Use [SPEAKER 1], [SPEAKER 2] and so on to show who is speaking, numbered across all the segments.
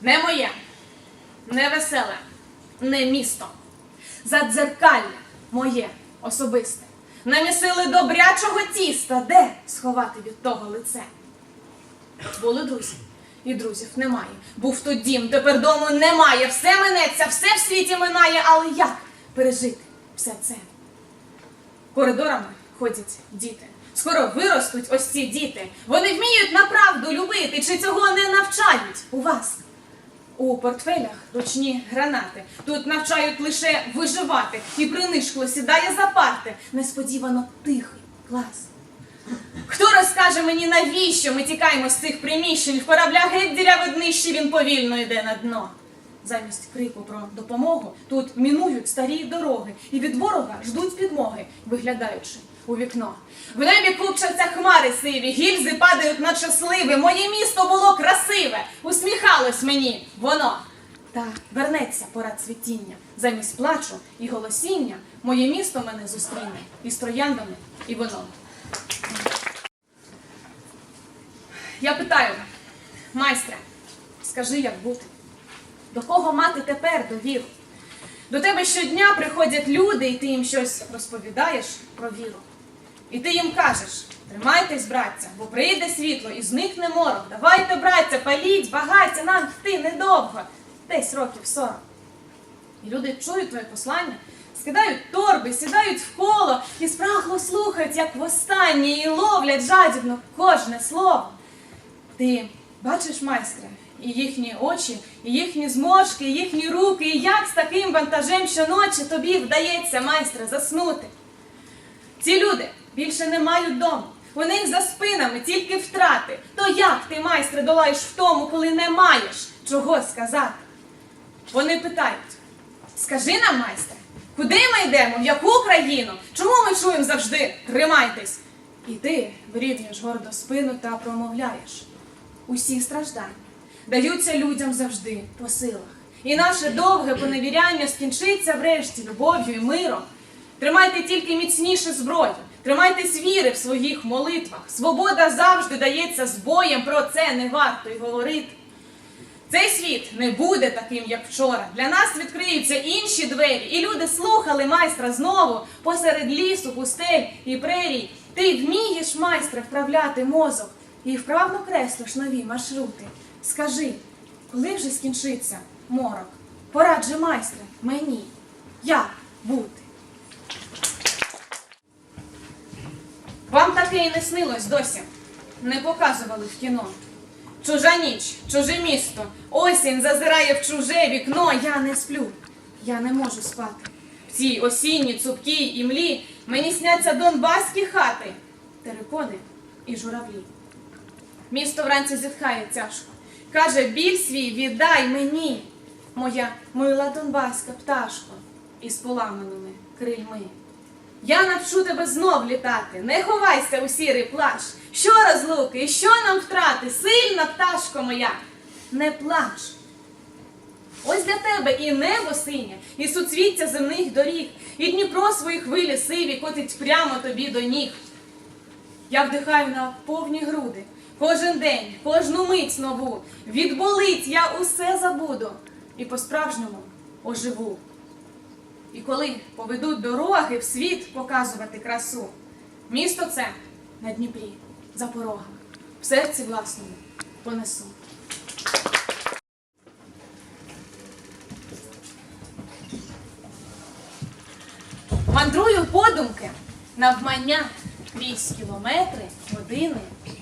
[SPEAKER 1] Не моє, не веселе, не місто. Задзеркалля моє особисте. Намісили добрячого тіста, де сховати від того лице? Були друзі, і друзів немає. Був тут дім, тепер дому немає. Все минеться, все в світі минає, але як пережити все це? Коридорами ходять діти. Скоро виростуть ось ці діти. Вони вміють направду любити, чи цього не навчають у вас? У портфелях ручні гранати. Тут навчають лише виживати. І принишкло сідає за парти. Несподівано тихий клас. Хто розкаже мені, навіщо ми тікаємо з цих приміщень? В корабля геть діряве днище, він повільно йде на дно. Замість крику про допомогу тут мінують старі дороги і від ворога ждуть підмоги, виглядаючи у вікно. В небі купчаться хмари сиві, гільзи падають на щасливе. Моє місто було красиве, усміхалось мені воно. Та вернеться пора цвітіння. Замість плачу і голосіння моє місто мене зустріне із трояндами і вином. Я питаю, майстре, скажи, як бути? До кого мати тепер довіру? До тебе щодня приходять люди, і ти їм щось розповідаєш про віру. І ти їм кажеш: тримайтесь, браття, бо прийде світло і зникне морок. Давайте, браття, паліть, багаття, нам йти недовго, десь років сорок. І люди чують твоє послання, скидають торби, сідають в коло і спрагло слухають, як востаннє, і ловлять жадібно кожне слово. Ти бачиш, майстре, і їхні очі, і їхні зморшки, і їхні руки, і як з таким вантажем щоночі тобі вдається, майстре, заснути. Ці люди більше не мають дому. У них за спинами тільки втрати. То як ти, майстре, долаєш в тому, коли не маєш чого сказати? Вони питають: скажи нам, майстре, куди ми йдемо, в яку країну? Чому ми чуємо завжди тримайтесь? І ти вирівнюєш гордо спину та промовляєш. Усі страждання даються людям завжди по силах. І наше довге поневіряння скінчиться врешті любов'ю і миром. Тримайте тільки міцніше зброю, тримайтесь віри в своїх молитвах. Свобода завжди дається з боєм, про це не варто й говорити. Цей світ не буде таким, як вчора. Для нас відкриються інші двері, і люди слухали майстра знову посеред лісу, пустель і прерій. Ти вмієш, майстре, вправляти мозок і вправно креслиш нові маршрути. Скажи, коли вже скінчиться морок? Порадже, майстре, мені, як бути? Не снилось досі. Не показували в кіно. Чужа ніч, чуже місто, осінь зазирає в чуже вікно. Я не сплю, я не можу спати. В цій осінній цупкій імлі мені сняться донбаські хати, терикони і журавлі. Місто вранці зітхає тяжко. Каже, біль свій віддай мені, моя мила донбаська пташко, із поламаними крильми. Я навчу тебе знов літати, не ховайся у сірий плащ. Що розлуки, і що нам втрати, сильна пташко моя, не плач. Ось для тебе і небо синє, і суцвіття земних доріг, і Дніпро свої хвилі сиві котить прямо тобі до ніг. Я вдихаю на повні груди. Кожен день, кожну мить нову. Відболить я усе забуду і по-справжньому оживу. І коли поведуть дороги в світ показувати красу, місто це на Дніпрі, за порогами, в серці власному понесу. Мандрую подумки навмання крізь кілометри, години,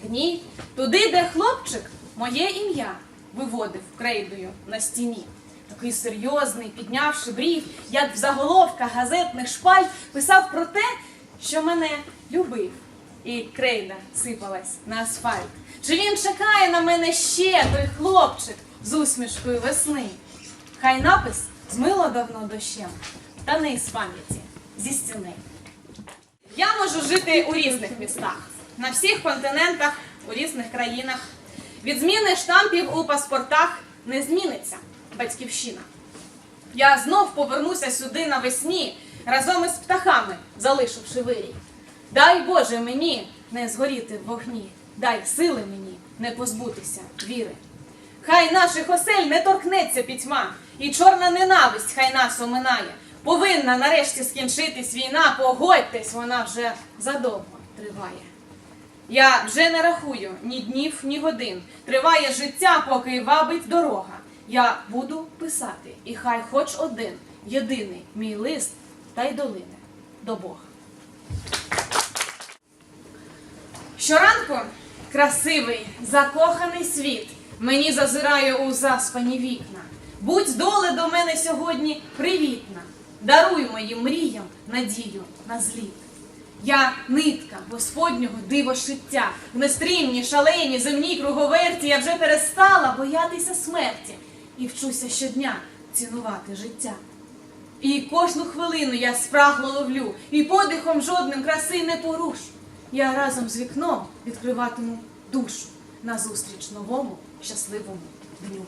[SPEAKER 1] дні, туди, де хлопчик моє ім'я виводив крейдою на стіні. Такий серйозний, піднявши брів, як в заголовках газетних шпальт, писав про те, що мене любив. І крейда сипалась на асфальт. Чи він чекає на мене ще той хлопчик з усмішкою весни? Хай напис змило давно дощем, та не із пам'яті, зі стіни. Я можу жити у різних містах, на всіх континентах, у різних країнах. Від зміни штампів у паспортах не зміниться батьківщина. Я знов повернуся сюди навесні разом із птахами, залишивши вирій. Дай Боже мені не згоріти в вогні, дай сили мені не позбутися віри. Хай наших осель не торкнеться пітьма, і чорна ненависть хай нас оминає. Повинна нарешті скінчитись війна, погодьтесь, вона вже задовго триває. Я вже не рахую ні днів, ні годин. Триває життя, поки вабить дорога. Я буду писати, і хай хоч один, єдиний мій лист та й долине до Бога. Щоранку красивий, закоханий світ мені зазирає у заспані вікна. Будь доле до мене сьогодні привітна, даруй моїм мріям надію на зліт. Я нитка Господнього дивошиття, в нестрімній, шаленій, земній круговерті я вже перестала боятися смерті і вчуся щодня цінувати життя. І кожну хвилину я спрагло ловлю, і подихом жодним краси не порушу. Я разом з вікном відкриватиму душу назустріч новому щасливому дню.